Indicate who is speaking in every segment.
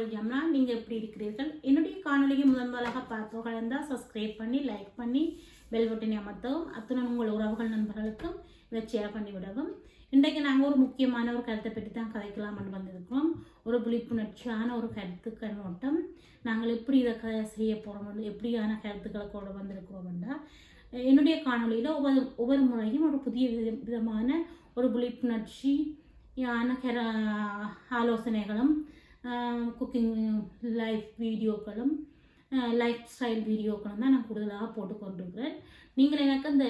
Speaker 1: உங்கள் யம்னா நீங்கள் எப்படி இருக்கிறீர்கள்? என்னுடைய காணொலியை முதன் முதலாக பார்ப்பவர்கள் இருந்தால் சப்ஸ்கிரைப் பண்ணி லைக் பண்ணி பெல் பட்டனை அமர்த்தவும் அத்துடன் உங்கள் உறவுகள் நண்பர்களுக்கும் இதை ஷேர் பண்ணி விடவும். இன்றைக்கு நாங்கள் ஒரு முக்கியமான ஒரு கருத்தை பற்றி தான் கதைக்கலாம்னு வந்திருக்கிறோம். ஒரு விழிப்புணர்ச்சியான ஒரு கருத்து கண்ணோட்டம். நாங்கள் எப்படி இதை க செய்ய போகிறோம் எப்படியான கருத்துக்களை கூட வந்திருக்கிறோம்னா என்னுடைய காணொளியில் ஒவ்வொரு ஒவ்வொரு முறையும் ஒரு புதிய வித விதமான ஒரு விழிப்புணர்ச்சி ஆலோசனைகளும் குக்கிங் லைஃப் வீடியோக்களும் லைஃப் ஸ்டைல் வீடியோக்களும் தான் நான் கூடுதலாக போட்டு கொண்டிருக்கிறேன் நீங்கள் எனக்கு அந்த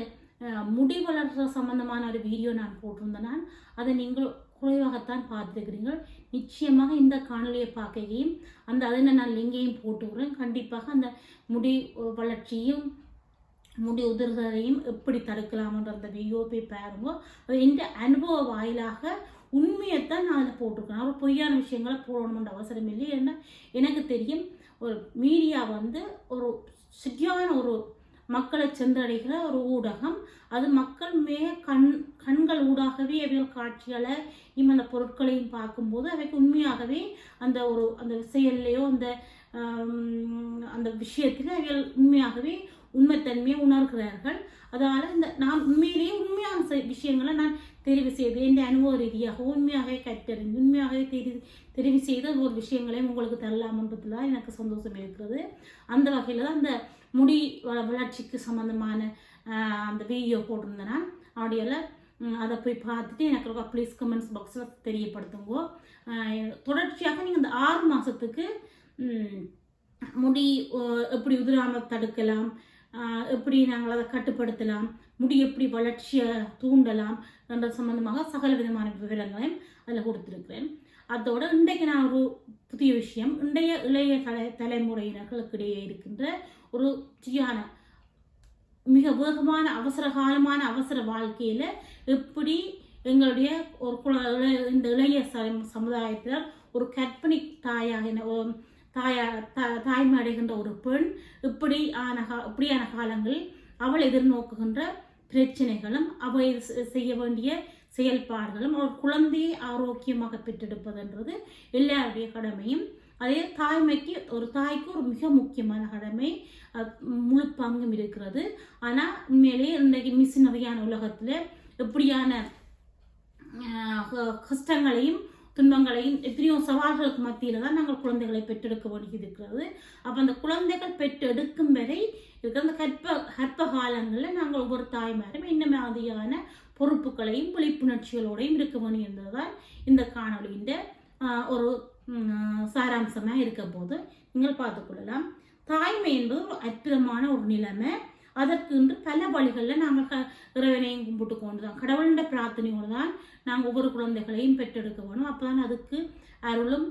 Speaker 1: முடி வளர்கிற சம்பந்தமான ஒரு வீடியோ நான் போட்டிருந்தேன் அதை நீங்கள் குறைவாகத்தான் பார்த்துருக்கிறீர்கள். நிச்சயமாக இந்த காணொலியை பார்க்கையும் அந்த அதில் நான் லிங்கையும் போட்டுக்கிறேன். கண்டிப்பாக அந்த முடி வளர்ச்சியும் முடி உதிர்தலையும் எப்படி தடுக்கலாம்ன்ற அந்த வீடியோ போய் பாருங்க. அது இந்த அனுபவ வாயிலாக உண்மையைத்தான் நான் அதில் போட்டிருக்கேன். அவர் பொய்யான விஷயங்களை போடணுன்ற அவசரம் இல்லை. ஏன்னா எனக்கு தெரியும் ஒரு மீடியா வந்து ஒரு சரியான ஒரு மக்களை சென்றடைகிற ஒரு ஊடகம். அது மக்கள் மே கண் கண்கள் ஊடாகவே அவைகள் காட்சிகளை இன்னும் அந்த பொருட்களையும் பார்க்கும்போது அவைக்கு உண்மையாகவே அந்த ஒரு அந்த செயல்லையோ அந்த அந்த விஷயத்தில் அவைகள் உண்மையாகவே உண்மைத்தன்மையை உணர்கிறார்கள். அதனால் இந்த நான் உண்மையிலேயே உண்மையான செ- விஷயங்களை நான் தெரிவு செய்து என் அனுபவ ரீதியாக உண்மையாகவே கற்றறிந்து உண்மையாகவே தெரி தெரிவு செய்து ஒரு விஷயங்களையும் உங்களுக்கு தரலாமன்றதுல எனக்கு சந்தோஷம் இருக்கிறது. அந்த வகையில் தான் அந்த முடி வளர்ச்சிக்கு சம்மந்தமான அந்த வீடியோ போட்டிருந்தேன். நான் ஆடியோவில் அதை போய் பார்த்துட்டு எனக்கு ப்ளீஸ் கமெண்ட்ஸ் பாக்ஸில் தெரியப்படுத்துங்கோ. தொடர்ச்சியாக நீங்கள் இந்த ஆறு மாதத்துக்கு முடி எப்படி உதிராமல் தடுக்கலாம் எப்படி நாங்கள் அதை கட்டுப்படுத்தலாம்? முடி எப்படி வளர்ச்சியை தூண்டலாம்? என்ற சம்பந்தமாக சகல விதமான விவரங்களையும் அதில் கொடுத்துருக்கிறேன். அதோட இன்றைக்கு நான் ஒரு புதிய விஷயம். இன்றைய இளைய தலை தலைமுறையினர்களுக்கு இடையே இருக்கின்ற ஒரு சரியான மிக வேகமான அவசர காலமான அவசர வாழ்க்கையில் எப்படி எங்களுடைய ஒரு குழ இந்த இளைய சமுதாயத்தினர் ஒரு கற்பனை தாயாக ஒரு தாயா த தாய்மை அடைகின்ற ஒரு பெண் இப்படி ஆன கா இப்படியான காலங்களில் அவள் எதிர்நோக்குகின்ற பிரச்சனைகளும் அவள் செய்ய வேண்டிய செயல்பாடுகளும் அவள் குழந்தையை ஆரோக்கியமாக பெற்றெடுப்பதுன்றது எல்லாருடைய கடமையும். அதே தாய்மைக்கு ஒரு தாய்க்கு ஒரு மிக முக்கியமான கடமை முழு பங்கும் இருக்கிறது. ஆனால் உண்மையிலேயே இன்றைக்கு மிஷினரியான உலகத்தில் எப்படியான க- கஷ்டங்களையும் துன்பங்களையும் எத்தனையோ சவால்களுக்கு மத்தியில் தான் நாங்கள் குழந்தைகளை பெற்றெடுக்க வேண்டியது இருக்கிறது அப்போ அந்த குழந்தைகள் பெற்றெடுக்கும் வரை இருக்கிற அந்த கற்ப கற்ப காலங்களில் நாங்கள் ஒவ்வொரு தாய்மாரும் என்ன மாதிரியான பொறுப்புகளையும் விழிப்புணர்ச்சிகளோடையும் இருக்க வேண்டும் என்பதுதான் இந்த காணொலியின் ஒரு சாராம்சமாக இருக்க போது. நீங்கள் பார்த்துக்கொள்ளலாம் தாய்மை என்பது ஒரு அற்புதமான ஒரு நிலைமை. அதற்கு இன்று பல வழிகளில் நாங்கள் க இறைவனையும் கும்பிட்டு கொண்டு தான் கடவுளின் பிரார்த்தனையோடு தான் நாங்கள் ஒவ்வொரு குழந்தைகளையும் பெற்றெடுக்க வேணும் அப்போ தான் அதுக்கு அருளும்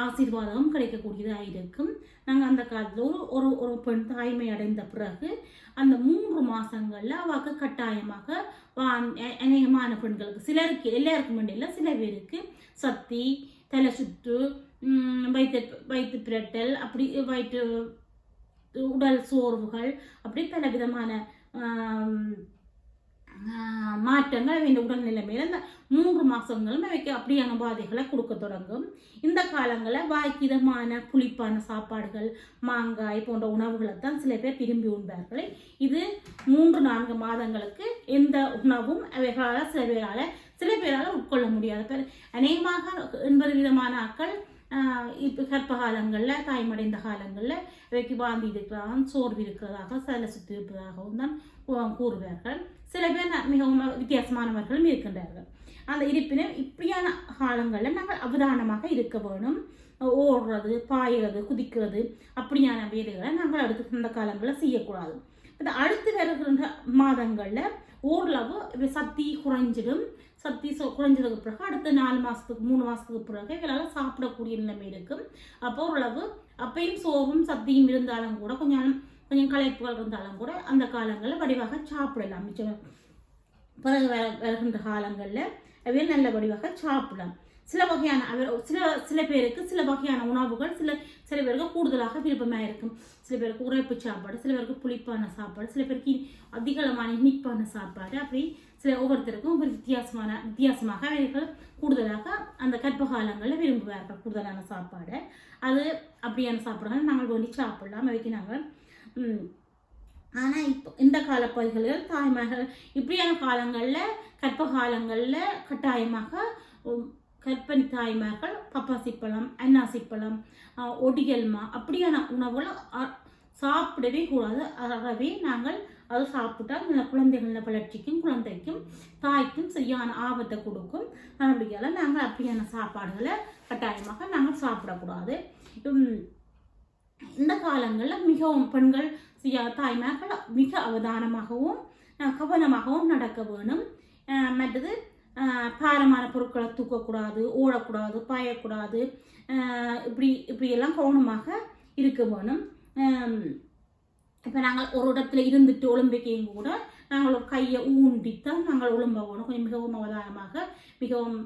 Speaker 1: ஆசீர்வாதமும் கிடைக்கக்கூடியதாக இருக்கும் நாங்கள் அந்த காலத்தில் ஒரு ஒரு ஒரு பெண் தாய்மை அடைந்த பிறகு அந்த மூன்று மாதங்களில் அவளுக்கு கட்டாயமாக வா- அநேகமான பெண்களுக்கு சிலருக்கு எல்லாருக்கும் வேண்டியில்ல சில பேருக்கு சத்தி தலை சுற்று வயிற்று வயிற்று பிரட்டல் அப்படி வயிற்று உடல் சோர்வுகள் அப்படி பல விதமான மாற்றங்கள் இந்த உடல் நிலைமையில் இந்த மூன்று மாதங்களும் அவைக்கு அப்படியான பாதைகளை கொடுக்க தொடங்கும். இந்த காலங்களில் வாய்க்கு இதமான புளிப்பான சாப்பாடுகள் மாங்காய் போன்ற உணவுகளை தான் சில பேர் விரும்பி உண்பார்கள். இது மூன்று நான்கு மாதங்களுக்கு எந்த உணவும் அவைகளால் சில பேரால் சில பேரால் உட்கொள்ள முடியாது பேர் அநேகமாக எண்பது விதமான ஆக்கள் இப்போ கர்ப்ப காலங்களில் தாய்மடைந்த காலங்களில் இவைக்கு வாந்தி இருக்கிறதாக சோர்வு இருக்கிறதாக சில சுற்றி இருப்பதாகவும் தான் கூறுவார்கள் சில பேர் மிகவும் வித்தியாசமானவர்களும் இருக்கின்றார்கள் அந்த இருப்பினும் இப்படியான காலங்களில் நாங்கள் அவதானமாக இருக்க வேணும் ஓடுறது பாயுறது குதிக்கிறது அப்படியான வேலைகளை நாங்கள் அடுத்து இந்த காலங்களில் செய்யக்கூடாது இந்த அடுத்து வருகின்ற மாதங்களில் ஓரளவு சக்தி குறைஞ்சிடும் சக்தி சோ குறைஞ்சதுக்கு பிறகு அடுத்த நாலு மாதத்துக்கு மூணு மாதத்துக்கு பிறகு இவளால் சாப்பிடக்கூடிய நிலைமை இருக்கும் அப்போ ஓரளவு அப்பையும் சோர்வும் சக்தியும் இருந்தாலும் கூட கொஞ்சம் கொஞ்சம் களைப்புகள் இருந்தாலும் கூட அந்த காலங்களில் வடிவாக சாப்பிடலாம். மிச்சம் பிறகு வர வருகின்ற காலங்களில் அவையில் நல்ல வடிவாக சாப்பிடலாம். சில வகையான அவர் சில சில பேருக்கு சில வகையான உணவுகள் சில சில பேருக்கு கூடுதலாக விருப்பமாக இருக்கும். சில பேருக்கு உரைப்பு சாப்பாடு சில பேருக்கு புளிப்பான சாப்பாடு சில பேருக்கு அதிகளமான இனிப்பான சாப்பாடு அப்படி சில ஒவ்வொருத்தருக்கும் ஒவ்வொரு வித்தியாசமான வித்தியாசமாக அவர்கள் கூடுதலாக அந்த கர்ப்ப காலங்களில் விரும்புவார்கள் கூடுதலான சாப்பாடு. அது அப்படியான சாப்பாடுகள் நாங்கள் வேண்டி சாப்பிடலாம் அவைக்கு நாங்கள் ஆனால் இப்போ இந்த காலப்பகுதிகளில் தாய்மார்கள் இப்படியான காலங்களில் கற்ப காலங்களில் கட்டாயமாக கற்பனை தாய்மார்கள் பப்பாசிப்பழம் அன்னாசிப்பழம் ஒடிகல்மா ஒடியல்மா அப்படியான உணவுகளை சாப்பிடவே கூடாது. ஆகவே நாங்கள் அது சாப்பிட்டால் இந்த குழந்தைகள வளர்ச்சிக்கும் குழந்தைக்கும் தாய்க்கும் சரியான ஆபத்தை கொடுக்கும். அப்படியால் நாங்கள் அப்படியான சாப்பாடுகளை கட்டாயமாக நாங்கள் சாப்பிடக்கூடாது. இந்த காலங்களில் மிகவும் பெண்கள் செய்ய- தாய்மார்கள் மிக அவதானமாகவும் கவனமாகவும் நடக்க வேணும். மற்றது பாரமான பொருட்களை தூக்கக்கூடாது ஓடக்கூடாது பாயக்கூடாது. இப்படி இப்படியெல்லாம் கவனமாக இருக்க வேணும். இப்போ நாங்கள் ஒரு இடத்துல இருந்துட்டு ஒலிம்பிக்கையும் கூட நாங்கள் ஒரு கையை ஊண்டித்தான் நாங்கள் ஒழும்ப போகணும் கொஞ்சம் மிகவும் அவதானமாக மிகவும்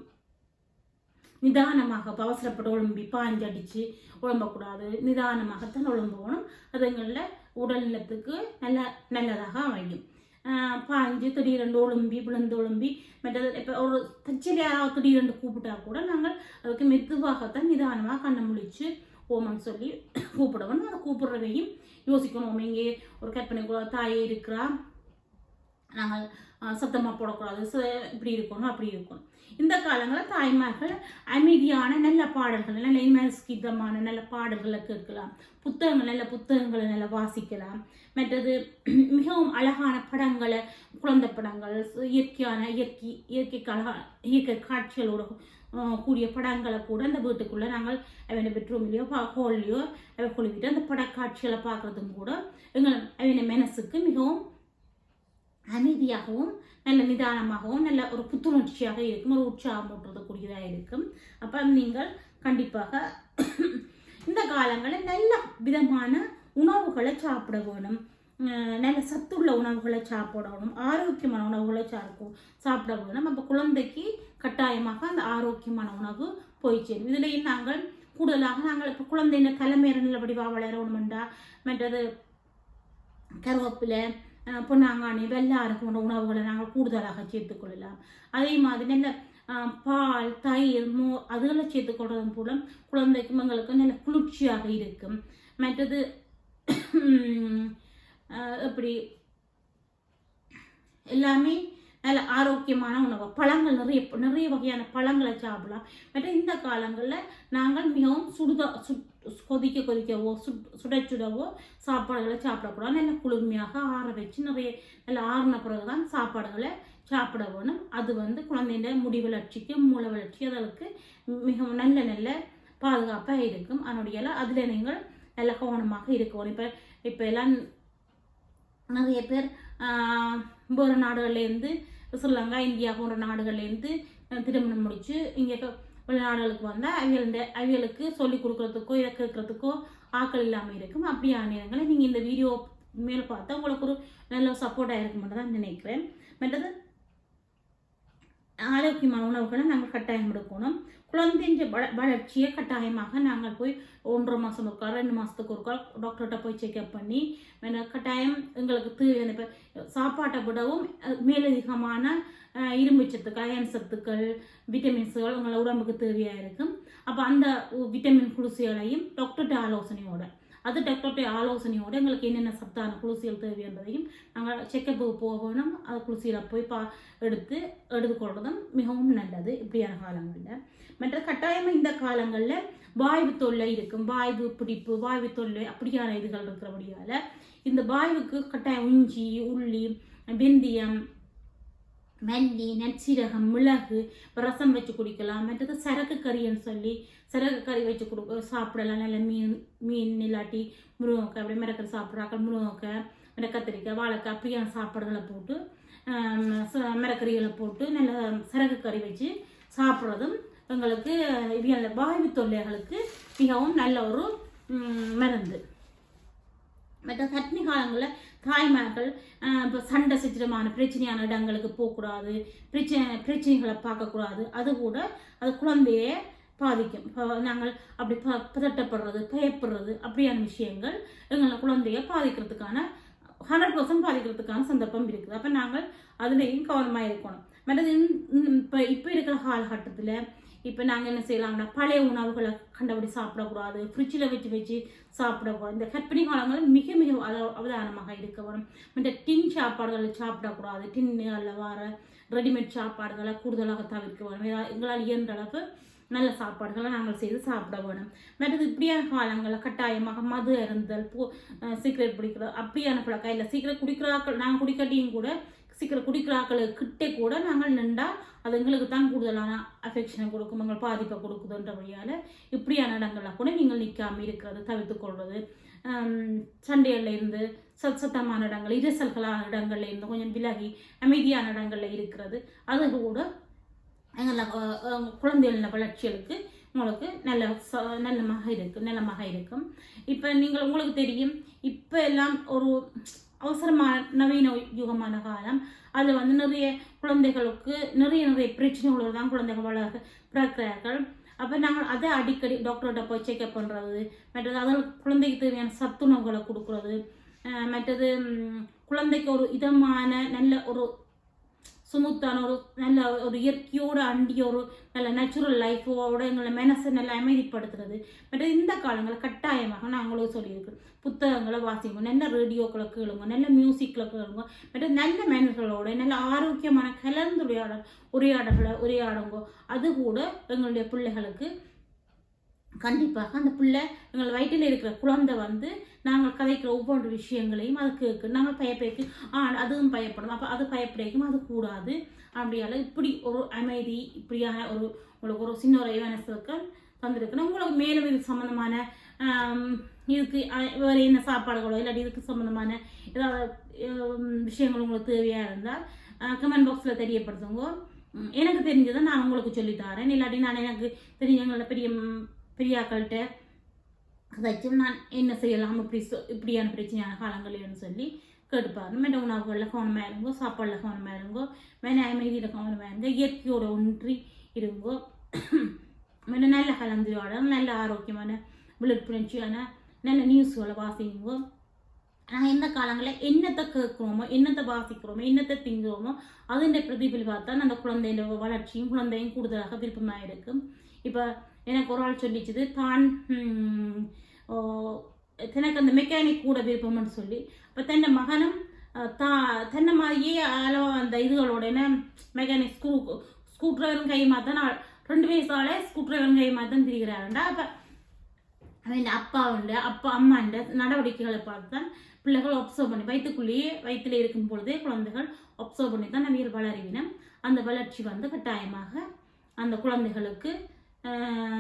Speaker 1: நிதானமாக இப்ப அவசரப்பட்டு ஒழும்பி பாஞ்சடிச்சு ஒழும்பக்கூடாது நிதானமாகத்தான் ஒழும்பணும் அது எங்களில் உடல் நலத்துக்கு நல்ல நல்லதாக அமையும் பாஞ்சு திடீரெண்டு ஒழும்பி விழுந்து ஒழும்பி மற்றது இப்போ ஒரு தச்சில் யாராவது திடீரெண்டு கூப்பிட்டா கூட நாங்கள் அதுக்கு மெதுவாகத்தான் நிதானமாக கண்ணை முழிச்சு ஓமன்னு சொல்லி கூப்பிடணும் அதை கூப்பிடுறதையும் யோசிக்கணும். இங்கே ஒரு கற்பனை கூட தாயே இருக்கிறா. நாங்கள் சத்தமாக போடக்கூடாது. ச- இப்படி இருக்கணும் அப்படி இருக்கணும். இந்த காலங்களில் தாய்மார்கள் அமைதியான நல்ல பாடல்கள் நல்ல இமஸ்கிதமான நல்ல பாடல்களை கேட்கலாம். புத்தகங்கள் நல்ல புத்தகங்களை நல்லா வாசிக்கலாம். மற்றது மிகவும் அழகான படங்களை குழந்தை படங்கள் இயற்கையான இயற்கை இயற்கைக்கு அழகான இயற்கை காட்சிகளோட கூடிய படங்களை கூட அந்த வீட்டுக்குள்ளே நாங்கள் அவனை பெட்ரூம்லேயோ ஹோல்லையோ அவன் குழுவிட்டு அந்த படக்காட்சிகளை பார்க்குறதும் கூட எங்கள் அவனை மனசுக்கு மிகவும் அமைதியாகவும் நல்ல நிதானமாகவும் நல்ல ஒரு புத்துணர்ச்சியாக இருக்கும் ஒரு உற்சாகம் ஊட்டுறதுக்கூடியதாக இருக்கும் அப்போ நீங்கள் கண்டிப்பாக இந்த காலங்களில் நல்ல விதமான உணவுகளை சாப்பிட வேணும் நல்ல சத்துள்ள உணவுகளை சாப்பிடணும் ஆரோக்கியமான உணவுகளை சாப்பிடும் சாப்பிட வேணும் அப்போ குழந்தைக்கு கட்டாயமாக அந்த ஆரோக்கியமான உணவு போய் சேரும். இதுலேயும் நாங்கள் கூடுதலாக நாங்கள் இப்போ குழந்தைங்க தலைமையில நல்லபடியாக வளரணுமெண்டா மற்றது கருவேப்பிலை பொன்னாங்காணி பொன்னாங்கானி வெள்ளாறு போன்ற உணவுகளை நாங்கள் கூடுதலாக சேர்த்துக்கொள்ளலாம் அதே மாதிரி நல்ல பால் தயிர் மோ அதுகளை சேர்த்துக்கொள்வதன் மூலம் குழந்தைக்கும் எங்களுக்கு நல்ல குளிர்ச்சியாக இருக்கும். மற்றது எப்படி எல்லாமே நல்ல ஆரோக்கியமான உணவு. பழங்கள் நிறைய நிறைய வகையான பழங்களை சாப்பிடலாம். மற்ற இந்த காலங்களில் நாங்கள் மிகவும் சுடுத சுட் கொதிக்க கொதிக்கவோ சுட் சுட சுடவோ சாப்பாடுகளை சாப்பிடக்கூடாது. நல்ல குளுமையாக ஆற வச்சு நிறைய நல்ல ஆறின பிறகு தான் சாப்பாடுகளை சாப்பிட வேணும். அது வந்து குழந்தைங்க முடி வளர்ச்சிக்கு மூளை வளர்ச்சி அதற்கு மிகவும் நல்ல நல்ல பாதுகாப்பாக இருக்கும். அதனுடைய அதில் நீங்கள் நல்ல கவனமாக இருக்கணும் இப்போ இப்போ எல்லாம் நிறைய பேர் வேறு நாடுகள்லேருந்து ஸ்ரீலங்கா இந்தியா போன்ற நாடுகள்லேருந்து திருமணம் முடித்து இங்கே வெளிநாடுகளுக்கு வந்தால் அவியலுடைய அவியலுக்கு சொல்லிக் கொடுக்குறதுக்கோ இதை கேட்குறதுக்கோ ஆட்கள் இல்லாமல் இருக்கும். அப்படியான நேரங்களில் நீங்கள் இந்த வீடியோ மேலே பார்த்தா உங்களுக்கு ஒரு நல்ல சப்போர்ட்டாக இருக்கும் தான் நினைக்கிறேன். மற்றது ஆரோக்கியமான உணவுகளை நாங்கள் கட்டாயம் எடுக்கணும். குழந்தைங்க வள வளர்ச்சியை கட்டாயமாக நாங்கள் போய் ஒன்றரை மாதம் ஒருக்கா ரெண்டு மாதத்துக்கு ஒருக்கா டாக்டர்கிட்ட போய் செக்அப் பண்ணி கட்டாயம் எங்களுக்கு தேவையான இப்போ சாப்பாட்டை விடவும் மேலதிகமான இரும்பு சத்துக்கள் அயன் சத்துக்கள் விட்டமின்ஸுகள் உங்களை உடம்புக்கு தேவையாக இருக்கும். அப்போ அந்த விட்டமின் குளிர்ச்சிகளையும் டாக்டர்கிட்ட ஆலோசனையோட அது டாக்டர்கிட்ட ஆலோசனையோடு எங்களுக்கு என்னென்ன சத்தான குளிர்ச்சிகள் தேவை என்பதையும் நாங்கள் செக்கப்புக்கு போகணும். அது குளிர்ச்சியில் போய் பா எடுத்து எடுத்துக்கொள்வதும் மிகவும் நல்லது. இப்படியான காலங்களில். மற்ற கட்டாயமாக இந்த காலங்களில் வாய்வு தொல்லை இருக்கும். வாய்வு பிடிப்பு வாய்வு தொல்லை அப்படியான இதுகள் இருக்கிறபடியால் இந்த வாய்வுக்கு கட்டாயம் இஞ்சி உள்ளி வெந்தயம் மல்லி நற்சீரகம் மிளகு ரசம் வச்சு குடிக்கலாம். மற்றது சரக்கு கறின்னு சொல்லி சரக்கு கறி வச்சு கொடு சாப்பிடலாம். நல்ல மீன் மீன் இல்லாட்டி முருங்கைக்காய் அப்படி மிளகறி சாப்பிட்றாக்கள் முருங்கைக்காய் மிளகு கத்திரிக்காய் வாழைக்காய் அப்படியான சாப்பாடுகளை போட்டு மிரக்கறிகளை ச- போட்டு நல்ல சரக்கு கறி வச்சு சாப்பிட்றதும் எங்களுக்கு இது வாய்வு தொல்லைகளுக்கு மிகவும் நல்ல ஒரு மருந்து. மற்ற சட்னி காலங்களில் தாய்மார்கள் இப்போ சண்டை சித்திரமான பிரச்சனையான இடங்களுக்கு போகக்கூடாது பிரச்சனை பிரச்சனைகளை பார்க்கக்கூடாது. அது கூட அது குழந்தைய பாதிக்கும். இப்போ நாங்கள் அப்படி ப பதட்டப்படுறது பயப்படுறது அப்படியான விஷயங்கள் எங்களை குழந்தைய பாதிக்கிறதுக்கான ஹண்ட்ரட் பர்சன்ட் பாதிக்கிறதுக்கான சந்தர்ப்பம் இருக்குது. அப்போ நாங்கள் அதுலேயும் கவனமாக இருக்கணும். மற்றது இப்போ இப்போ இருக்கிற காலகட்டத்தில் இப்போ நாங்கள் என்ன செய்யலாம்னா பழைய உணவுகளை கண்டபடி சாப்பிடக்கூடாது. ஃப்ரிட்ஜில் வச்சு வச்சு சாப்பிடக்கூடாது. இந்த கர்ப்பிணி காலங்களில் மிக மிக அவதானமாக இருக்க வரும். இந்த டின் சாப்பாடுகளை சாப்பிடக்கூடாது. டின்னுகளில் வர ரெடிமேட் சாப்பாடுகளை கூடுதலாக தவிர்க்க வேணும் ஏதாவது எங்களால் இயன்ற அளவுக்கு நல்ல சாப்பாடுகளை நாங்கள் செய்து சாப்பிட வேணும் மற்றது இப்படியான காலங்களில் கட்டாயமாக மது அருந்தல் பூ சீக்கிரட் பிடிக்கிறது அப்படியான பழக்கம். இல்லை சீக்கிரம் குடிக்கிறாக்கள் நாங்கள் குடிக்கட்டியும் கூட சீக்கிரம் குடிக்கிறாக்களுக்கு கிட்டே கூட நாங்கள் நின்றால் அது எங்களுக்கு தான் கூடுதலான அஃபெக்ஷனை கொடுக்கும் எங்கள் பாதிப்பை கொடுக்குதுன்றபடியால் இப்படியான இடங்களில் கூட நீங்கள் நிற்காம இருக்கிறது தவிர்த்துக்கொள்வது சண்டைகளில் இருந்து சத் சத்தமான இடங்கள் இரசல்களான இடங்கள்ல இருந்து கொஞ்சம் விலகி அமைதியான இடங்களில் இருக்கிறது. அது கூட எங்களை குழந்தைகளின் வளர்ச்சிகளுக்கு உங்களுக்கு நல்ல ச- நல்லமாக இருக்கும் நல்லமாக இருக்கும். இப்போ நீங்கள் உங்களுக்கு தெரியும் இப்போ எல்லாம் ஒரு அவசரமான நவீன யுகமான காலம். அதில் வந்து நிறைய குழந்தைகளுக்கு நிறைய நிறைய பிரச்சனைகளோடு தான் குழந்தைகள் வளர்க்க பிறக்கிறார்கள். அப்போ நாங்கள் அதை அடிக்கடி டாக்டர்கிட்ட போய் செக்அப் பண்ணுறது மற்றது அதில் குழந்தைக்கு தேவையான சத்துணவுகளை கொடுக்குறது. மற்றது குழந்தைக்கு ஒரு இதமான நல்ல ஒரு சுமுத்தான ஒரு நல்ல ஒரு இயற்கையோடு அண்டிய ஒரு நல்ல நேச்சுரல் லைஃபோட எங்களை மனசை நல்லா அமைதிப்படுத்துறது. பட் இந்த காலங்களில் கட்டாயமாக நான் அவங்களுக்கு சொல்லியிருக்கேன் புத்தகங்களை வாசிங்க நல்ல ரேடியோக்களை கேளுங்க நல்ல மியூசிக்கில் கேளுங்க. மற்ற நல்ல மனிதர்களோட நல்ல ஆரோக்கியமான கலந்துரையாடல் உரையாடல்களை உரையாடுங்க. அது கூட எங்களுடைய பிள்ளைகளுக்கு கண்டிப்பாக அந்த பிள்ளை எங்கள் வயிற்றில் இருக்கிற குழந்தை வந்து நாங்கள் கதைக்கிற ஒவ்வொரு விஷயங்களையும் அது கேட்கு நாங்கள் பயப்படைக்கு ஆ அதுவும் பயப்படும். அப்போ அது பயப்படைக்கும் அது கூடாது. அப்படியால இப்படி ஒரு அமைதி இப்படியான ஒரு உங்களுக்கு ஒரு சின்ன ஒரு அவேர்னஸுக்கு தந்திருக்குன்னா உங்களுக்கு மேலும் இது சம்மந்தமான இதுக்கு வேறு என்ன சாப்பாடுகளோ இல்லாட்டி இதுக்கு சம்மந்தமான ஏதாவது விஷயங்கள் உங்களுக்கு தேவையாக இருந்தால் கமெண்ட் பாக்ஸில் தெரியப்படுத்துங்க. எனக்கு தெரிஞ்சதை நான் உங்களுக்கு சொல்லித் தரேன். இல்லாட்டி நான் எனக்கு தெரிஞ்சவங்கள பெரிய பெரியாக்கள்கிட்ட கதைச்சும் நான் என்ன செய்யலாம்? இப்படி இப்படியான பிரச்சனையான காலங்களேன்னு சொல்லி கேட்டுப்பாரு. மெட உணவுகளில் கவனமாக இருங்கோ? சாப்பாடில் கவனமாக இருங்கோ? மென கவனமாக இருங்க? இயற்கையோட ஒன்றி இருங்கோ? மென நல்ல கலந்துரையாடல் நல்ல ஆரோக்கியமான விழிப்புணர்ச்சியான நல்ல நியூஸ்களை வாசிங்கோ? நாங்கள் இந்த காலங்களில் என்னத்தை கேட்குறோமோ என்னத்தை வாசிக்கிறோமோ என்னத்தை திங்குறோமோ அதன் பிரதிபலிப்பாக தான் அந்த குழந்தையில வளர்ச்சியும் குழந்தையும் கூடுதலாக விருப்பமாக இருக்கும். இப்போ எனக்கு ஒரு ஆள் சொல்லிச்சுது. தான் ஓ, தனக்கு அந்த மெக்கானிக் கூட விருப்பம்னு சொல்லி. அப்போ தன்னை மகனும் தா தன்னை மாதிரியே அளவு அந்த இதுகளோட என்ன மெக்கானிக் ஸ்க்ரூ ஸ்க்ரூ ட்ரைவரும் கையுமா தான் ரெண்டு வயசாலே ஸ்க்ரூ ட்ரைவரும் கையுமா தான் திரிகிறாருண்டா. அப்போ அவன் அப்பாவுண்ட அப்பா அம்மாண்ட நடவடிக்கைகளை பார்த்து தான் பிள்ளைகள் ஒப்சர்வ் பண்ணி வயிற்றுக்குள்ளேயே வயிற்றில் இருக்கும் பொழுதே குழந்தைகள் ஒப்சர்வ் பண்ணி தான் நம்ம வளருவினம். அந்த வளர்ச்சி வந்து கட்டாயமாக அந்த குழந்தைகளுக்கு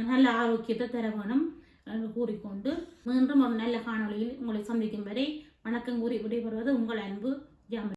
Speaker 1: நல்ல ஆரோக்கியத்தை தர வேணும் என்று கூறிக்கொண்டு மீண்டும் ஒரு நல்ல காணொலியில் உங்களை சந்திக்கும் வரை வணக்கம் கூறி விடைபெறுவது உங்கள் அன்பு ஜாமி